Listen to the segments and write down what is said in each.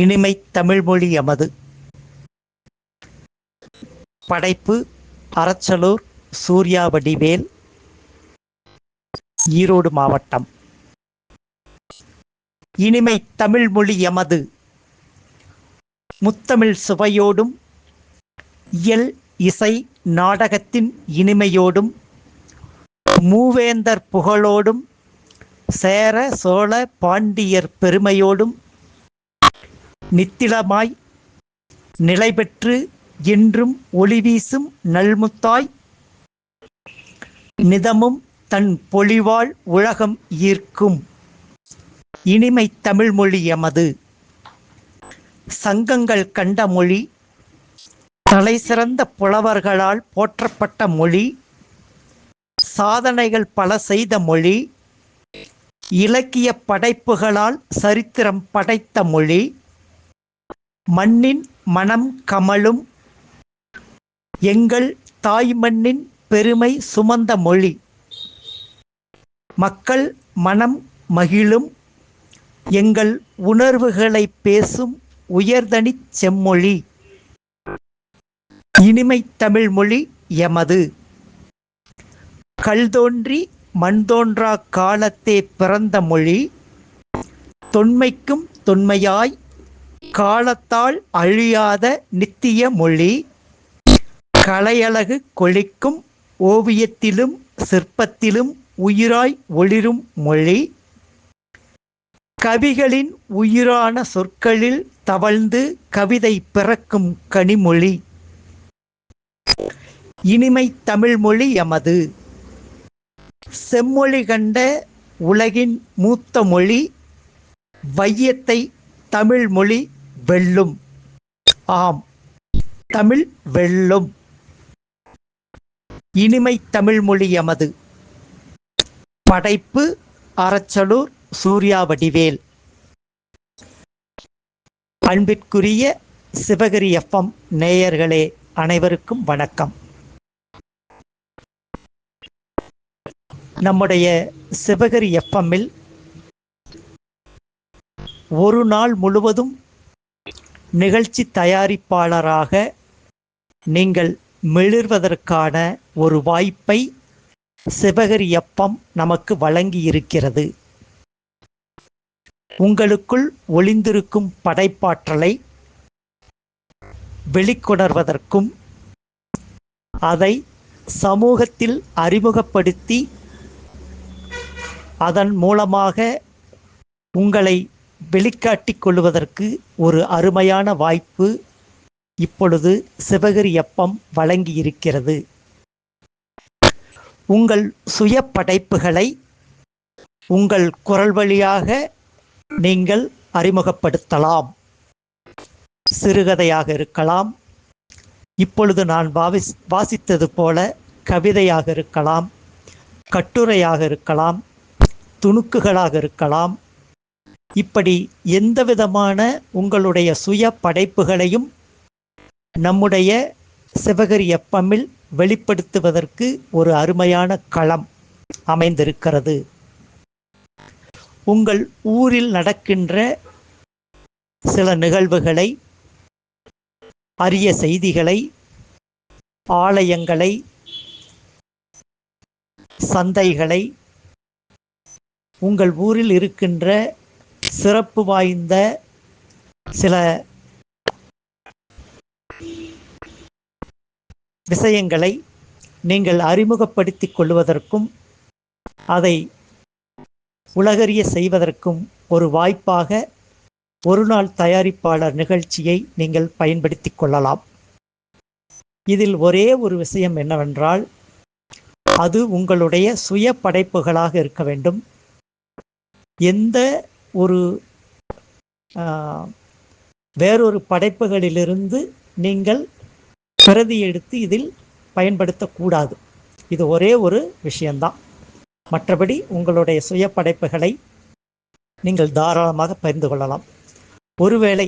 இனிமை தமிழ்மொழி எமது. படைப்பு அரச்சலூர் சூர்யா வடிவேல் ஈரோடு மாவட்டம். இனிமை தமிழ்மொழி எமது. முத்தமிழ் சுவையோடும் இயல் இசை நாடகத்தின் இனிமையோடும் மூவேந்தர் புகழோடும் சேர சோழ பாண்டியர் பெருமையோடும் நித்திலமாய் நிலை பெற்று என்றும் ஒளி வீசும் நல்முத்தாய் நிதமும் தன் பொலிவாள் உலகம் ஈர்க்கும். இனிமை தமிழ்மொழி எமது. சங்கங்கள் கண்ட மொழி. தலைசிறந்த புலவர்களால் போற்றப்பட்ட மொழி. சாதனைகள் பல செய்த மொழி. இலக்கிய படைப்புகளால் சரித்திரம் படைத்த மொழி. மண்ணின் மனம் கமழும். எங்கள் தாய் மண்ணின் பெருமை சுமந்த மொழி. மக்கள் மனம் மகிழும். எங்கள் உணர்வுகளை பேசும் உயர்தனிச் செம்மொழி. இனிமை தமிழ் மொழி எமது. கல் தோன்றி மண் தோன்றா காலத்தே பிறந்த மொழி. தொன்மைக்கும் தொன்மையாய் காலத்தால் அழியாத நித்திய மொழி. கலையழகு கொளிக்கும் ஓவியத்திலும் சிற்பத்திலும் உயிராய் ஒளிரும் மொழி. கவிகளின் உயிரான சொற்களில் தவழ்ந்து கவிதை பிறக்கும் கனிமொழி. இனிமை தமிழ்மொழி எமது. செம்மொழி கண்ட உலகின் மூத்த மொழி. வையத்தை தமிழ் மொழி வெல்லும். ஆம். தமிழ் வெல்லும். இனிமை தமிழ்மொழி எமது. படைப்பு அரச்சலூர் சூர்யா வடிவேல். அன்பிற்குரிய சிவகிரி எஃப்எம் நேயர்களே அனைவருக்கும் வணக்கம். நம்முடைய சிவகிரி எஃப்எம்மில் ஒரு நாள் முழுவதும் நிகழ்ச்சி தயாரிப்பாளராக நீங்கள் மிளிர்வதற்கான ஒரு வாய்ப்பை சிவகரியப்பம் நமக்கு வழங்கி இருக்கிறது உங்களுக்குள் ஒளிந்திருக்கும் படைப்பாற்றலை வெளிக்கொணர்வதற்கும் அதை சமூகத்தில் அறிமுகப்படுத்தி அதன் மூலமாக உங்களை வெளிக்காட்டிக் கொள்வதற்கு ஒரு அருமையான வாய்ப்பு இப்பொழுது சிவகிரி எப்பம் வழங்கி இருக்கிறது உங்கள் சுய படைப்புகளை உங்கள் குரல் வழியாக நீங்கள் அறிமுகப்படுத்தலாம். சிறுகதையாக இருக்கலாம். இப்பொழுது நான் வாவி வாசித்தது போல கவிதையாக இருக்கலாம். கட்டுரையாக இருக்கலாம். துணுக்குகளாக இருக்கலாம். இப்படி எந்த விதமான உங்களுடைய சுய படைப்புகளையும் நம்முடைய சிவகரி எப்பமில் வெளிப்படுத்துவதற்கு ஒரு அருமையான களம் அமைந்திருக்கிறது. உங்கள் ஊரில் நடக்கின்ற சில நிகழ்வுகளை அரிய செய்திகளை ஆலயங்களை சந்தைகளை உங்கள் ஊரில் இருக்கின்ற சிறப்பு வாய்ந்த சில விஷயங்களை நீங்கள் அறிமுகப்படுத்திக் கொள்வதற்கும் அதை உலகறிய செய்வதற்கும் ஒரு வாய்ப்பாக ஒரு நாள் தயாரிப்பாளர் நிகழ்ச்சியை நீங்கள் பயன்படுத்தி கொள்ளலாம். இதில் ஒரே ஒரு விஷயம் என்னவென்றால் அது உங்களுடைய சுய படைப்புகளாக இருக்க வேண்டும். எந்த ஒரு வேறொரு படைப்புகளிலிருந்து நீங்கள் பிரதி எடுத்து இதில் பயன்படுத்தக்கூடாது. இது ஒரே ஒரு விஷயந்தான் மற்றபடி உங்களுடைய சுய படைப்புகளை நீங்கள் தாராளமாக பகிர்ந்து கொள்ளலாம். ஒருவேளை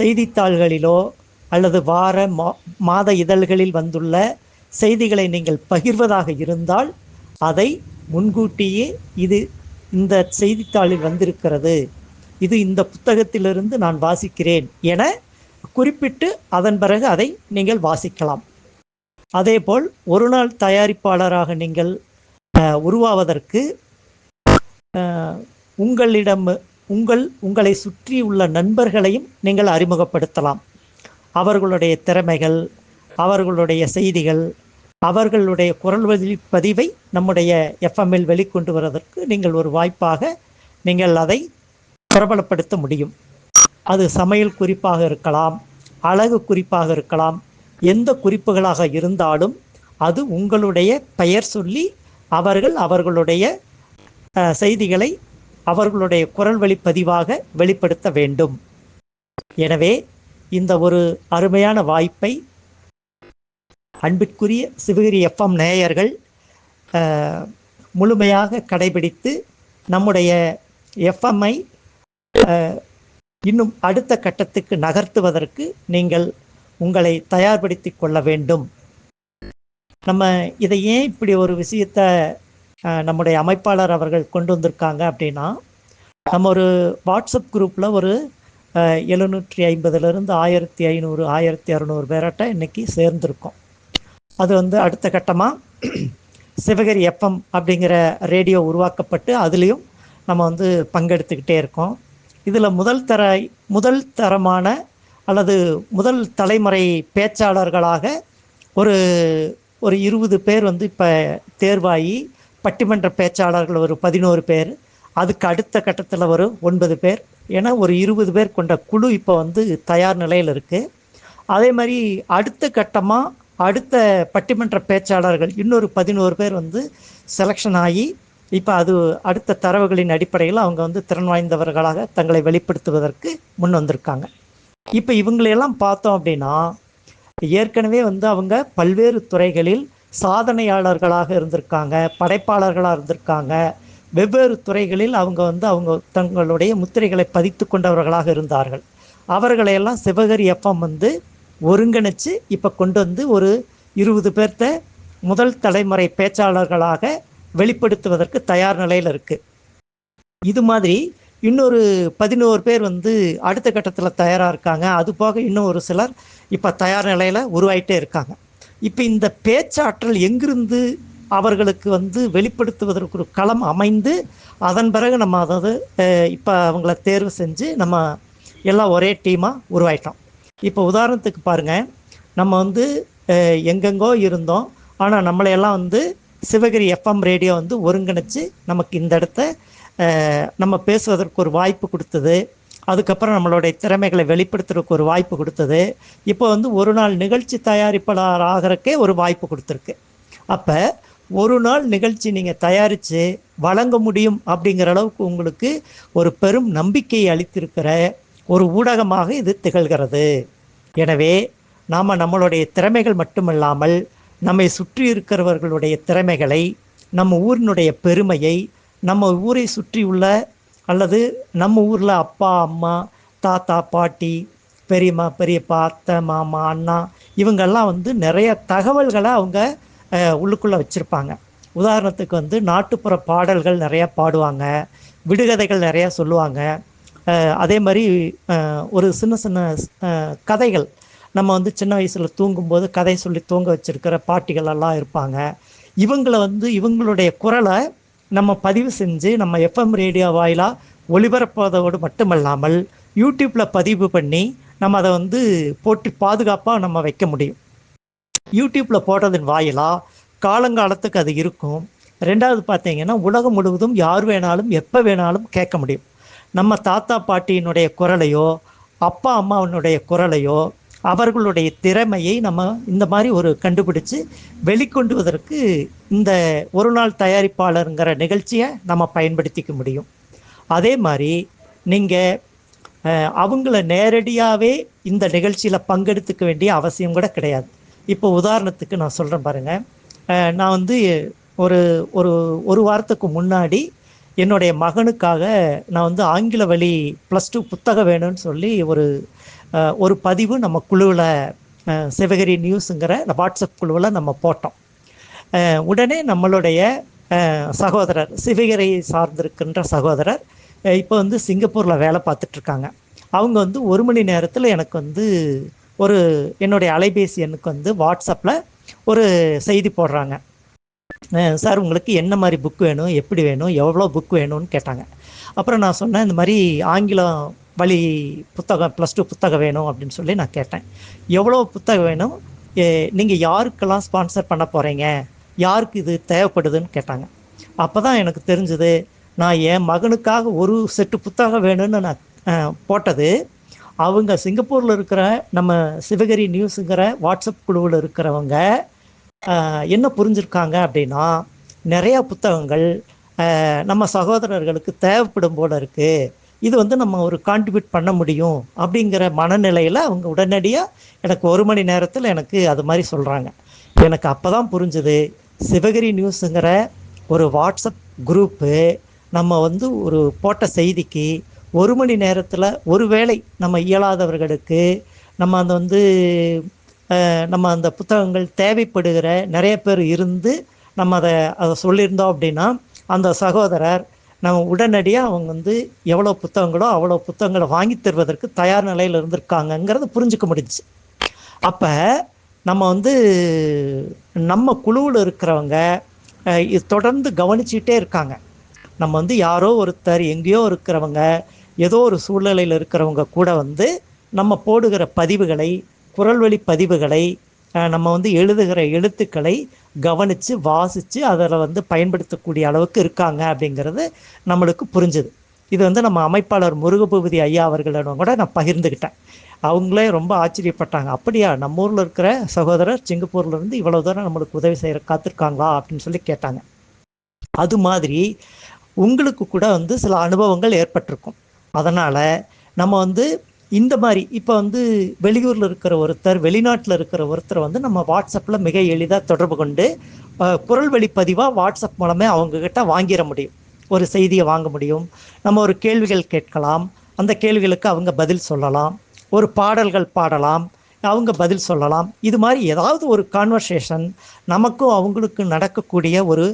செய்தித்தாள்களிலோ அல்லது வார மா மாத இதழ்களில் வந்துள்ள செய்திகளை நீங்கள் பகிர்வதாக இருந்தால் அதை முன்கூட்டியே இது இந்த செய்தித்தாளில் வந்திருக்கிறது. இது இந்த புத்தகத்திலிருந்து நான் வாசிக்கிறேன் என குறிப்பிட்டு அதன் பிறகு அதை நீங்கள் வாசிக்கலாம். அதேபோல் ஒரு நாள் தயாரிப்பாளராக நீங்கள் உருவாவதற்கு உங்களிடம் உங்கள் உங்களை சுற்றி உள்ள நண்பர்களையும் நீங்கள் அறிமுகப்படுத்தலாம். அவர்களுடைய திறமைகள் அவர்களுடைய செய்திகள் அவர்களுடைய குரல் வழி பதிவை நம்முடைய எஃப்எம்மில் வெளிக்கொண்டு வருவதற்கு நீங்கள் ஒரு வாய்ப்பாக நீங்கள் அதை பிரபலப்படுத்த முடியும். அது சமையல் குறிப்பாக இருக்கலாம் அழகு குறிப்பாக இருக்கலாம் எந்த குறிப்புகளாக இருந்தாலும் அது உங்களுடைய பெயர் சொல்லி அவர்கள் அவர்களுடைய செய்திகளை அவர்களுடைய குரல் வழி பதிவாக வெளிப்படுத்த வேண்டும். எனவே இந்த ஒரு அருமையான வாய்ப்பை அன்பிற்குரிய சிவகிரி எஃப்எம் நேயர்கள் முழுமையாக கடைபிடித்து நம்முடைய எஃப்எம்ஐ இன்னும் அடுத்த கட்டத்துக்கு நகர்த்துவதற்கு நீங்கள் உங்களை தயார்படுத்தி கொள்ள வேண்டும். நம்ம இதை ஏன் இப்படி ஒரு விஷயத்த நம்முடைய அமைப்பாளர் அவர்கள் கொண்டு வந்திருக்காங்க அப்படின்னா நம்ம ஒரு வாட்ஸ்அப் குரூப்பில் ஒரு எழுநூற்றி ஐம்பதுலேருந்து ஆயிரத்தி ஐநூறு ஆயிரத்தி அறநூறு பேர்கிட்ட இன்னைக்கு சேர்ந்துருக்கோம். அது வந்து அடுத்த கட்டமாக சிவகிரி எஃப்எம் அப்படிங்கிற ரேடியோ உருவாக்கப்பட்டு அதுலேயும் நம்ம வந்து பங்கெடுத்துக்கிட்டே இருக்கோம். இதில் முதல் தர முதல் தரமான அல்லது முதல் தலைமுறை பேச்சாளர்களாக ஒரு ஒரு இருபது பேர் வந்து இப்போ தேர்வாகி பட்டிமன்ற பேச்சாளர்கள் ஒரு பதினோரு பேர் அதுக்கு அடுத்த கட்டத்தில் ஒரு ஒன்பது பேர். ஏன்னா ஒரு இருபது பேர் கொண்ட குழு இப்போ வந்து தயார் நிலையில் இருக்குது அதே மாதிரி அடுத்த கட்டமாக அடுத்த பட்டிமன்ற பேச்சாளர்கள் இன்னொரு பதினோரு பேர் வந்து செலெக்ஷன் ஆகி இப்போ அது அடுத்த தரவுகளின் அடிப்படையில் அவங்க வந்து திறன் வாய்ந்தவர்களாக தங்களை வெளிப்படுத்துவதற்கு முன் வந்திருக்காங்க. இப்போ இவங்களையெல்லாம் பார்த்தோம் அப்படின்னா ஏற்கனவே வந்து அவங்க பல்வேறு துறைகளில் சாதனையாளர்களாக இருந்திருக்காங்க படைப்பாளர்களாக இருந்திருக்காங்க. வெவ்வேறு துறைகளில் அவங்க வந்து அவங்க தங்களுடைய முத்திரைகளை பதித்து கொண்டவர்களாக இருந்தார்கள். அவர்களையெல்லாம் சிவகரி எஃப்எம் வந்து ஒருங்கிணைச்சு இப்போ கொண்டு வந்து ஒரு இருபது பேர்த்த முதல் தலைமுறை பேச்சாளர்களாக வெளிப்படுத்துவதற்கு தயார் நிலையில் இருக்குது இது மாதிரி இன்னொரு பதினோரு பேர் வந்து அடுத்த கட்டத்தில் தயாராக இருக்காங்க. அது போக இன்னும் ஒரு சிலர் இப்போ தயார் நிலையில் உருவாயிட்டே இருக்காங்க. இப்போ இந்த பேச்சாற்றல் எங்கிருந்து அவர்களுக்கு வந்து வெளிப்படுத்துவதற்கு ஒரு களம் அமைந்து அதன் பிறகு நம்ம அதாவது இப்போ அவங்கள தேர்வு செஞ்சு நம்ம எல்லாம் ஒரே டீமாக உருவாயிட்டோம். இப்போ உதாரணத்துக்கு பாருங்கள் நம்ம வந்து எங்கெங்கோ இருந்தோம். ஆனால் நம்மளையெல்லாம் வந்து சிவகிரி எஃப்எம் ரேடியோ வந்து ஒருங்கிணைச்சு நமக்கு இந்த இடத்த நம்ம பேசுவதற்கு ஒரு வாய்ப்பு கொடுத்தது. அதுக்கப்புறம் நம்மளுடைய திறமைகளை வெளிப்படுத்துறதுக்கு ஒரு வாய்ப்பு கொடுத்தது. இப்போ வந்து ஒரு நாள் நிகழ்ச்சி தயாரிப்பாளர் ஆகிறக்கே ஒரு வாய்ப்பு கொடுத்துருக்கு. அப்போ ஒரு நாள் நிகழ்ச்சி நீங்கள் தயாரித்து வழங்க முடியும் அப்படிங்கிற அளவுக்கு உங்களுக்கு ஒரு பெரும் நம்பிக்கையை அளித்திருக்கிற ஒரு ஊடகமாக இது திகழ்கிறது. எனவே நாம் நம்மளுடைய திறமைகள் மட்டுமல்லாமல் நம்மை சுற்றி இருக்கிறவர்களுடைய திறமைகளை நம்ம ஊரினுடைய பெருமையை நம்ம ஊரை சுற்றியுள்ள அல்லது நம்ம ஊரில் அப்பா அம்மா தாத்தா பாட்டி பெரியம்மா பெரியப்பா அத்தை மாமா அண்ணா இவங்கெல்லாம் வந்து நிறைய தகவல்களை அவங்க உள்ளுக்குள்ளே வச்சுருப்பாங்க. உதாரணத்துக்கு வந்து நாட்டுப்புற பாடல்கள் நிறையா பாடுவாங்க விடுகதைகள் நிறையா சொல்லுவாங்க. அதே மாதிரி ஒரு சின்ன சின்ன கதைகள். நம்ம வந்து சின்ன வயசில் தூங்கும்போது கதை சொல்லி தூங்க வச்சிருக்கிற பாட்டிகள் எல்லாம் இருப்பாங்க. இவங்களை வந்து இவங்களுடைய குரலை நம்ம பதிவு செஞ்சு நம்ம எஃப்எம் ரேடியோ வாயிலாக ஒளிபரப்புவதோடு மட்டுமல்லாமல் யூடியூப்பில் பதிவு பண்ணி நம்ம அதை வந்து போட்டு பாதுகாப்பாக நம்ம வைக்க முடியும். யூடியூப்பில் போடுறதன் வாயிலாக காலங்காலத்துக்கு அது இருக்கும். ரெண்டாவது பார்த்தீங்கன்னா உலகம் முழுவதும் யார் வேணாலும் எப்போ வேணாலும் கேட்க முடியும். நம்ம தாத்தா பாட்டியினுடைய குரலையோ அப்பா அம்மாவினுடைய குரலையோ அவர்களுடைய திறமையை நம்ம இந்த மாதிரி ஒரு கண்டுபிடிச்சு வெளிக்கொண்டுவதற்கு இந்த ஒரு நாள் தயாரிப்பாளருங்கிற நிகழ்ச்சியை நம்ம பயன்படுத்திக்க முடியும். அதே மாதிரி நீங்கள் அவங்கள நேரடியாகவே இந்த நிகழ்ச்சியில் பங்கெடுத்துக்க வேண்டிய அவசியம் கூட கிடையாது. இப்போ உதாரணத்துக்கு நான் சொல்கிறேன் பாருங்கள் நான் வந்து ஒரு ஒரு ஒரு வாரத்துக்கு முன்னாடி என்னுடைய மகனுக்காக நான் வந்து ஆங்கில வழி ப்ளஸ் டூ புத்தகம் வேணும்னு சொல்லி ஒரு ஒரு பதிவு நம்ம குழுவில் சிவகிரி நியூஸுங்கிற வாட்ஸ்அப் குழுவில் நம்ம போட்டோம். உடனே நம்மளுடைய சகோதரர் சிவகிரியை சார்ந்திருக்கின்ற சகோதரர் இப்போ வந்து சிங்கப்பூரில் வேலை பார்த்துட்ருக்காங்க. அவங்க வந்து ஒரு மணி நேரத்தில் எனக்கு வந்து ஒரு என்னுடைய அலைபேசி எண்ணுக்கு வந்து வாட்ஸ்அப்பில் ஒரு செய்தி போடுறாங்க. சார் உங்களுக்கு என்ன மாதிரி புக் வேணும்? எப்படி வேணும்? எவ்வளோ புக் வேணும்னு கேட்டாங்க. அப்புறம் நான் சொன்னேன் இந்த மாதிரி ஆங்கிலம் வழி புத்தகம் ப்ளஸ் டூ புத்தகம் வேணும் அப்படின்னு சொல்லி நான் கேட்டேன். எவ்வளோ புத்தகம் வேணும்? நீங்கள் யாருக்கெல்லாம் ஸ்பான்சர் பண்ண போகிறீங்க யாருக்கு இது தேவைப்படுதுன்னு கேட்டாங்க. அப்போ தான் எனக்கு தெரிஞ்சது நான் என் மகனுக்காக ஒரு செட்டு புத்தகம் வேணும்னு நான் போட்டது. அவங்க சிங்கப்பூரில் இருக்கிற நம்ம சிவகிரி நியூஸுங்கிற வாட்ஸ்அப் குழுவில் இருக்கிறவங்க என்ன புரிஞ்சுருக்காங்க அப்படின்னா நிறையா புத்தகங்கள் நம்ம சகோதரர்களுக்கு தேவைப்படும் போல இருக்குது இது வந்து நம்ம ஒரு கான்ட்ரிபியூட் பண்ண முடியும் அப்படிங்கிற மனநிலையில் அவங்க உடனடியாக எனக்கு ஒரு மணி நேரத்தில் எனக்கு அது மாதிரி சொல்கிறாங்க எனக்கு அப்போ தான் புரிஞ்சுது சிவகிரி நியூஸுங்கிற ஒரு வாட்ஸ்அப் குரூப்பு நம்ம வந்து ஒரு போட்ட செய்திக்கு ஒரு மணி நேரத்தில் ஒரு வேளை நம்ம இயலாதவர்களுக்கு நம்ம அந்த வந்து நம்ம அந்த புத்தகங்கள் தேவைப்படுகிற நிறைய பேர் இருந்து நம்ம அதை அதை சொல்லியிருந்தோம் அப்படின்னா அந்த சகோதரர் நம்ம உடனடியாக அவங்க வந்து எவ்வளோ புத்தகங்களோ அவ்வளோ புத்தகங்களை வாங்கி தருவதற்கு தயார் நிலையில் இருந்திருக்காங்கங்கிறத புரிஞ்சுக்க முடிஞ்சிச்சு. அப்போ நம்ம வந்து நம்ம குழுவில் இருக்கிறவங்க தொடர்ந்து கவனிச்சுட்டே இருக்காங்க. நம்ம வந்து யாரோ ஒருத்தர் எங்கேயோ இருக்கிறவங்க ஏதோ ஒரு சூழ்நிலையில் இருக்கிறவங்க கூட வந்து நம்ம போடுகிற பதிவுகளை குரல்வழி பதிவுகளை நம்ம வந்து எழுதுகிற எழுத்துக்களை கவனித்து வாசித்து அதில் வந்து பயன்படுத்தக்கூடிய அளவுக்கு இருக்காங்க அப்படிங்கிறது நம்மளுக்கு புரிஞ்சுது. இது வந்து நம்ம அமைப்பாளர் முருகபூபதி ஐயா அவர்களிடம் கூட நான் பகிர்ந்துக்கிட்டேன் அவங்களே ரொம்ப ஆச்சரியப்பட்டாங்க. அப்படியா நம்ம ஊரில் இருக்கிற சகோதரர் சிங்கப்பூர்லேருந்து இவ்வளோ தூரம் நம்மளுக்கு உதவி செய்கிற காத்திருக்காங்களா? அப்படின்னு சொல்லி கேட்டாங்க. அது மாதிரி உங்களுக்கு கூட வந்து சில அனுபவங்கள் ஏற்பட்டிருக்கும். அதனால் நம்ம வந்து இந்த மாதிரி இப்போ வந்து வெளியூரில் இருக்கிற ஒருத்தர் வெளிநாட்டில் இருக்கிற ஒருத்தர் வந்து நம்ம வாட்ஸ்அப்பில் மிக எளிதாக தொடர்பு கொண்டு குரல் வெளிப்பதிவாக வாட்ஸ்அப் மூலமே அவங்கக்கிட்ட வாங்கிட முடியும். ஒரு செய்தியை வாங்க முடியும். நம்ம ஒரு கேள்விகள் கேட்கலாம். அந்த கேள்விகளுக்கு அவங்க பதில் சொல்லலாம். ஒரு பாடல்கள் பாடலாம். அவங்க பதில் சொல்லலாம். இது மாதிரி ஏதாவது ஒரு கான்வர்சேஷன் நமக்கும் அவங்களுக்கும் நடக்கக்கூடிய ஒரு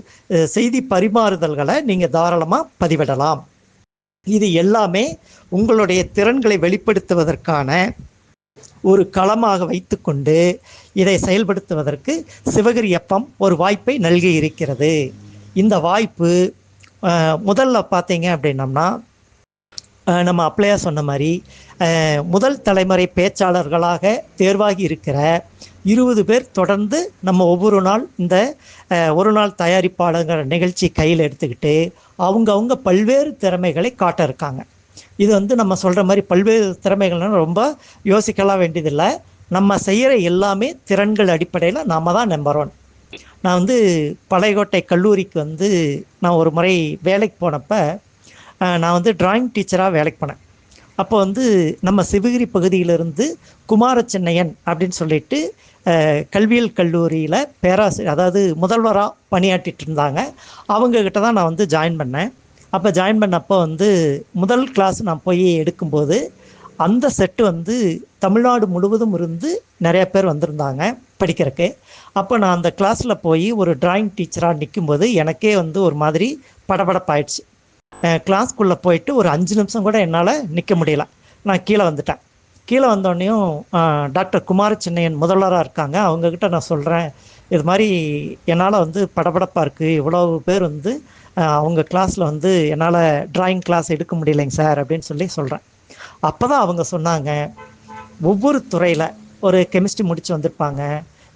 செய்தி பரிமாறுதல்களை நீங்கள் தாராளமாக பதிவிடலாம். இது எல்லாமே உங்களுடைய திறன்களை வெளிப்படுத்துவதற்கான ஒரு களமாக வைத்துக்கொண்டு இதை செயல்படுத்துவதற்கு சிவகிரி அப்பம் ஒரு வாய்ப்பை நல்கி இருக்கிறது இந்த வாய்ப்பு முதல்ல பார்த்தீங்க அப்படின்னம்னா நம்ம அப்ளையா சொன்ன மாதிரி முதல் தலைமுறை பேச்சாளர்களாக தேர்வாகி இருக்கிற இருபது பேர் தொடர்ந்து நம்ம ஒவ்வொரு நாள் இந்த ஒரு நாள் தயாரிப்பாளங்கிற நிகழ்ச்சி கையில் எடுத்துக்கிட்டு அவங்கவுங்க பல்வேறு திறமைகளை காட்ட இருக்காங்க. இது வந்து நம்ம சொல்கிற மாதிரி பல்வேறு திறமைகள்னு ரொம்ப யோசிக்கலாம் வேண்டியதில்லை. நம்ம செய்கிற எல்லாமே திறன்கள் அடிப்படையில் நாம் தான் நம்பர் ஒன் நான் வந்து பழையகோட்டை கல்லூரிக்கு வந்து நான் ஒரு முறை வேலைக்கு போனப்போ நான் வந்து டிராயிங் டீச்சராக வேலைக்கு போனேன். அப்போ வந்து நம்ம சிவகிரி பகுதியிலிருந்து குமார அப்படின்னு சொல்லிட்டு கல்வியல் கல்லூரியில் பேராசிரியர் அதாவது முதல்வராக பணியாற்றிட்டு இருந்தாங்க. அவங்கக்கிட்ட தான் நான் வந்து ஜாயின் பண்ணேன். அப்போ ஜாயின் பண்ணப்போ வந்து முதல் கிளாஸ் நான் போய் எடுக்கும்போது அந்த செட்டு வந்து தமிழ்நாடு முழுவதும் இருந்து நிறைய பேர் வந்திருந்தாங்க படிக்கிறதுக்கு அப்போ நான் அந்த கிளாஸில் போய் ஒரு டிராயிங் டீச்சராக நிற்கும்போது எனக்கே வந்து ஒரு மாதிரி படபடப்பாயிடுச்சு. கிளாஸ்க்குள்ளே போயிட்டு ஒரு அஞ்சு நிமிஷம் கூட என்னால் நிற்க முடியல. நான் கீழே வந்துட்டேன். கீழே வந்தோடனையும் டாக்டர் குமார சின்னையன் முதல்வராக இருக்காங்க. அவங்கக்கிட்ட நான் சொல்கிறேன் இது மாதிரி என்னால் வந்து படபடப்பாக இருக்குது இவ்வளோ பேர் வந்து அவங்க கிளாஸில் வந்து என்னால் ட்ராயிங் கிளாஸ் எடுக்க முடியலைங்க சார் அப்படின்னு சொல்லி சொல்கிறேன் அப்போ தான் அவங்க சொன்னாங்க ஒவ்வொரு துறையில் ஒரு கெமிஸ்ட்ரி முடித்து வந்திருப்பாங்க.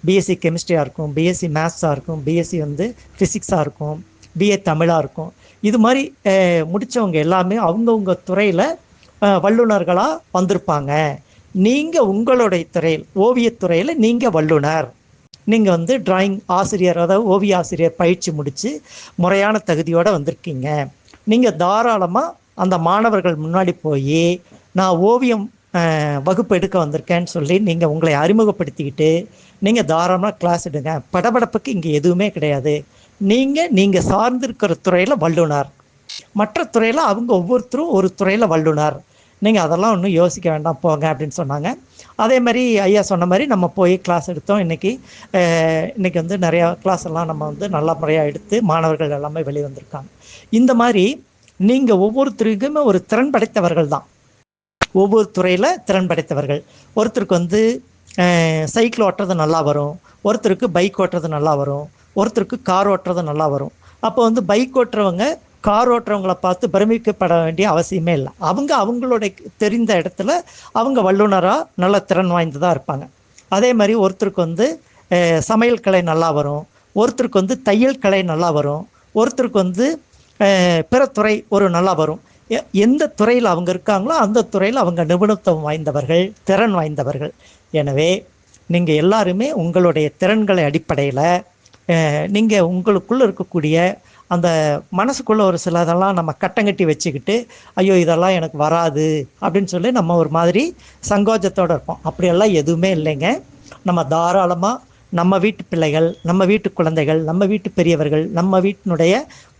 பிஎஸ்சி கெமிஸ்ட்ரியாக இருக்கும். பிஎஸ்சி மேத்ஸாக இருக்கும். பிஎஸ்சி வந்து ஃபிசிக்ஸாக இருக்கும். பிஏ தமிழாக இருக்கும். இது மாதிரி முடித்தவங்க எல்லாமே அவங்கவுங்க துறையில் வல்லுநர்களாக வந்திருப்பாங்க. நீங்கள் உங்களுடைய துறையில் ஓவியத்துறையில் நீங்கள் வல்லுனர் நீங்கள் வந்து டிராயிங் ஆசிரியர் அதாவது ஓவிய ஆசிரியர் பயிற்சி முடித்து முறையான தகுதியோடு வந்திருக்கீங்க. நீங்கள் தாராளமாக அந்த மாணவர்கள் முன்னாடி போய் நான் ஓவியம் வகுப்பு எடுக்க வந்திருக்கேன்னு சொல்லி நீங்கள் உங்களை அறிமுகப்படுத்திக்கிட்டு நீங்கள் தாராளமாக கிளாஸ் எடுங்க. படபடப்புக்கு இங்கே எதுவுமே கிடையாது. நீங்கள் நீங்கள் சார்ந்திருக்கிற துறையில் வல்லுனர். மற்ற துறையில் அவங்க ஒவ்வொருத்தரும் ஒரு துறையில் வல்லுனர். நீங்கள் அதெல்லாம் ஒன்றும் யோசிக்க வேண்டாம் போங்க அப்படின்னு சொன்னாங்க. அதே மாதிரி ஐயா சொன்ன மாதிரி நம்ம போய் கிளாஸ் எடுத்தோம். இன்றைக்கி இன்றைக்கி வந்து நிறையா கிளாஸ் எல்லாம் நம்ம வந்து நல்ல முறையாக எடுத்து மாணவர்கள் எல்லாமே வெளிவந்திருக்காங்க. இந்த மாதிரி நீங்கள் ஒவ்வொருத்தருக்குமே ஒரு திறன் படைத்தவர்கள் தான். ஒவ்வொரு துறையில் திறன் படைத்தவர்கள். ஒருத்தருக்கு வந்து சைக்கிள் ஓட்டுறது நல்லா வரும். ஒருத்தருக்கு பைக் ஓட்டுறது நல்லா வரும். ஒருத்தருக்கு கார் ஓட்டுறது நல்லா வரும். அப்போ வந்து பைக் ஓட்டுறவங்க கார் ஓட்டுறவங்கள பார்த்து பிரமிக்கப்பட வேண்டிய அவசியமே இல்லை. அவங்க அவங்களுடைய தெரிந்த இடத்துல அவங்க வல்லுநராக நல்ல திறன் வாய்ந்ததாக இருப்பாங்க. அதே மாதிரி ஒருத்தருக்கு வந்து சமையல் கலை நல்லா வரும். ஒருத்தருக்கு வந்து தையல் கலை நல்லா வரும். ஒருத்தருக்கு வந்து பிற துறை ஒரு நல்லா வரும். எந்த துறையில் அவங்க இருக்காங்களோ அந்த துறையில் அவங்க நிபுணத்துவம் வாய்ந்தவர்கள் திறன் வாய்ந்தவர்கள். எனவே நீங்கள் எல்லாருமே உங்களுடைய திறன்களை அடிப்படையில் நீங்கள் உங்களுக்குள்ளே இருக்கக்கூடிய அந்த மனசுக்குள்ளே ஒரு சிலதெல்லாம் நம்ம கட்டங்கட்டி வச்சுக்கிட்டு ஐயோ இதெல்லாம் எனக்கு வராது அப்படின்னு சொல்லி நம்ம ஒரு மாதிரி சங்கோஜத்தோடு இருப்போம். அப்படியெல்லாம் எதுவுமே இல்லைங்க. நம்ம தாராளமாக நம்ம வீட்டு பிள்ளைகள் நம்ம வீட்டு குழந்தைகள் நம்ம வீட்டு பெரியவர்கள் நம்ம வீட்டினுடைய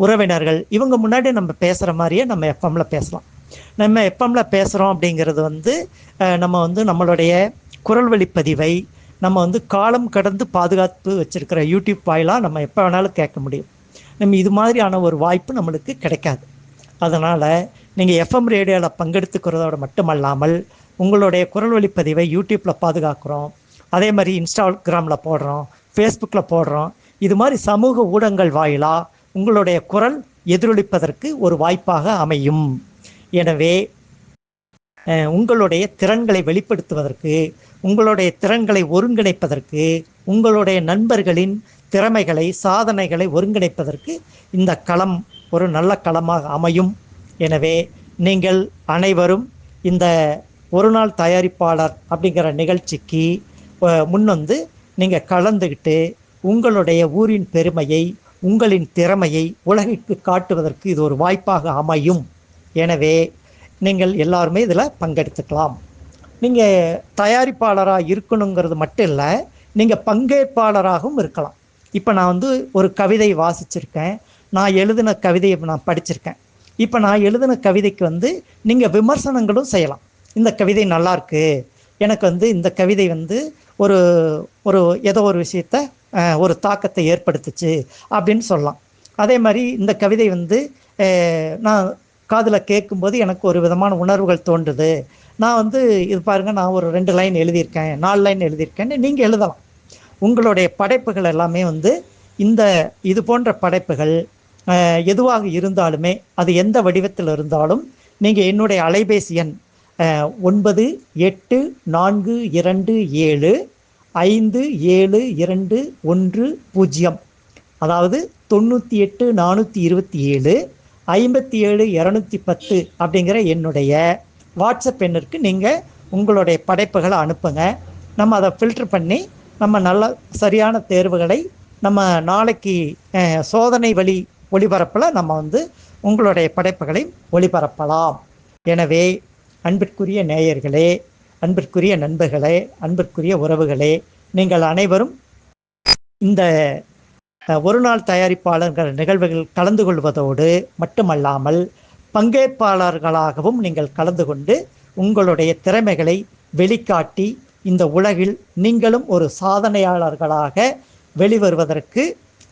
உறவினர்கள் இவங்க முன்னாடி நம்ம பேசுகிற மாதிரியே நம்ம எஃப்எம்ல பேசலாம். நம்ம எஃப்எம்ல பேசுகிறோம் அப்படிங்கிறது வந்து நம்ம வந்து நம்மளுடைய குரல் வழிப்பதிவை நம்ம வந்து காலம் கடந்து பாதுகாத்து வச்சுருக்கிற யூடியூப் வாயிலாக நம்ம எப்போ வேணாலும் கேட்க முடியும். நம்ம இது மாதிரியான ஒரு வாய்ப்பு நம்மளுக்கு கிடைக்காது. அதனால் நீங்கள் எஃப்எம் ரேடியோவில் பங்கெடுத்துக்கிறதோட மட்டுமல்லாமல் உங்களுடைய குரல் வழிப்பதிவை யூடியூப்பில் பாதுகாக்கிறோம். அதே மாதிரி இன்ஸ்டாகிராமில் போடுறோம் ஃபேஸ்புக்கில் போடுறோம். இது மாதிரி சமூக ஊடகங்கள் வாயிலாக உங்களுடைய குரல் எதிரொலிப்பதற்கு ஒரு வாய்ப்பாக அமையும். எனவே உங்களுடைய திறன்களை வெளிப்படுத்துவதற்கு உங்களுடைய திறன்களை ஒருங்கிணைப்பதற்கு உங்களுடைய நண்பர்களின் திறமைகளை சாதனைகளை ஒருங்கிணைப்பதற்கு இந்த களம் ஒரு நல்ல களமாக அமையும். எனவே நீங்கள் அனைவரும் இந்த ஒரு நாள் தயாரிப்பாளர் அப்படிங்கிற நிகழ்ச்சிக்கு முன்வந்து நீங்கள் கலந்துக்கிட்டு உங்களுடைய ஊரின் பெருமையை உங்களின் திறமையை உலகிற்கு காட்டுவதற்கு இது ஒரு வாய்ப்பாக அமையும். எனவே நீங்கள் எல்லாருமே இதில் பங்கெடுத்துக்கலாம். நீங்கள் தயாரிப்பாளராக இருக்கணுங்கிறது மட்டும் இல்லை நீங்கள் பங்கேற்பாளராகவும் இருக்கலாம். இப்போ நான் வந்து ஒரு கவிதை வாசிச்சிருக்கேன். நான் எழுதின கவிதையை நான் படிச்சிருக்கேன். இப்போ நான் எழுதின கவிதைக்கு வந்து நீங்கள் விமர்சனங்களும் செய்யலாம். இந்த கவிதை நல்லாயிருக்கு எனக்கு வந்து இந்த கவிதை வந்து ஒரு ஒரு ஏதோ ஒரு விஷயத்த ஒரு தாக்கத்தை ஏற்படுத்துச்சு அப்படின்னு சொல்லலாம். அதே மாதிரி இந்த கவிதை வந்து நான் காதில் கேட்கும்போது எனக்கு ஒரு விதமான உணர்வுகள் தோன்றுது. நான் வந்து இது பாருங்கள் நான் ஒரு ரெண்டு லைன் எழுதியிருக்கேன் நாலு லைன் எழுதியிருக்கேன்னு நீங்கள் எழுதலாம். உங்களுடைய படைப்புகள் எல்லாமே வந்து இந்த இது போன்ற படைப்புகள் எதுவாக இருந்தாலுமே அது எந்த வடிவத்தில் இருந்தாலும் நீங்கள் என்னுடைய அலைபேசி எண் ஒன்பது எட்டு நான்கு இரண்டு ஏழு ஐந்து ஏழு இரண்டு ஒன்று பூஜ்ஜியம். அதாவது தொண்ணூற்றி எட்டு நானூற்றி இருபத்தி ஏழு ஐம்பத்தி ஏழு இரநூத்தி பத்து அப்படிங்கிற என்னுடைய வாட்ஸ்அப் எண்ணிற்கு நீங்கள் உங்களுடைய படைப்புகளை அனுப்புங்க. நம்ம அதை ஃபில்டர் பண்ணி நம்ம நல்ல சரியான தேர்வுகளை நம்ம நாளைக்கு சோதனை வழி ஒளிபரப்பில் நம்ம வந்து உங்களுடைய படைப்புகளை ஒளிபரப்பலாம். எனவே அன்பிற்குரிய நேயர்களே அன்பிற்குரிய நண்பர்களே அன்பிற்குரிய உறவுகளே நீங்கள் அனைவரும் இந்த ஒரு நாள் தயாரிப்பாளர்கள் நிகழ்வுகள் கலந்து கொள்வதோடு மட்டுமல்லாமல் பங்கேற்பாளர்களாகவும் நீங்கள் கலந்து கொண்டு உங்களுடைய திறமைகளை வெளிக்காட்டி இந்த உலகில் நீங்களும் ஒரு சாதனையாளர்களாக வெளிவருவதற்கு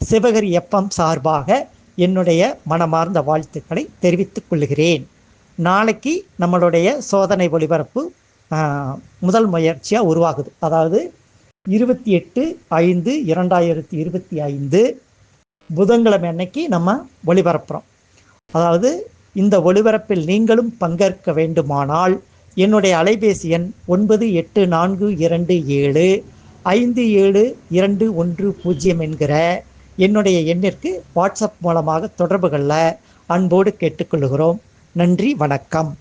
சிவகரி எப்பம் சார்பாக என்னுடைய மனமார்ந்த வாழ்த்துக்களை தெரிவித்துக் கொள்கிறேன். நாளைக்கு நம்மளுடைய சோதனை ஒளிபரப்பு முதல் முயற்சியாக உருவாகுது. அதாவது இருபத்தி எட்டு ஐந்து இரண்டாயிரத்தி இருபத்தி ஐந்து புதன்கிழமை அன்னைக்கு நம்ம ஒளிபரப்புகிறோம் அதாவது இந்த ஒளிபரப்பில் நீங்களும் பங்கேற்க வேண்டுமானால் என்னுடைய அலைபேசி எண் ஒன்பது எட்டு நான்கு இரண்டு ஏழு ஐந்து ஏழு இரண்டு ஒன்று பூஜ்ஜியம் என்கிற என்னுடைய எண்ணிற்கு வாட்ஸ்அப் மூலமாக தொடர்புகளில் அன்போடு கேட்டுக்கொள்கிறோம். நன்றி வணக்கம்.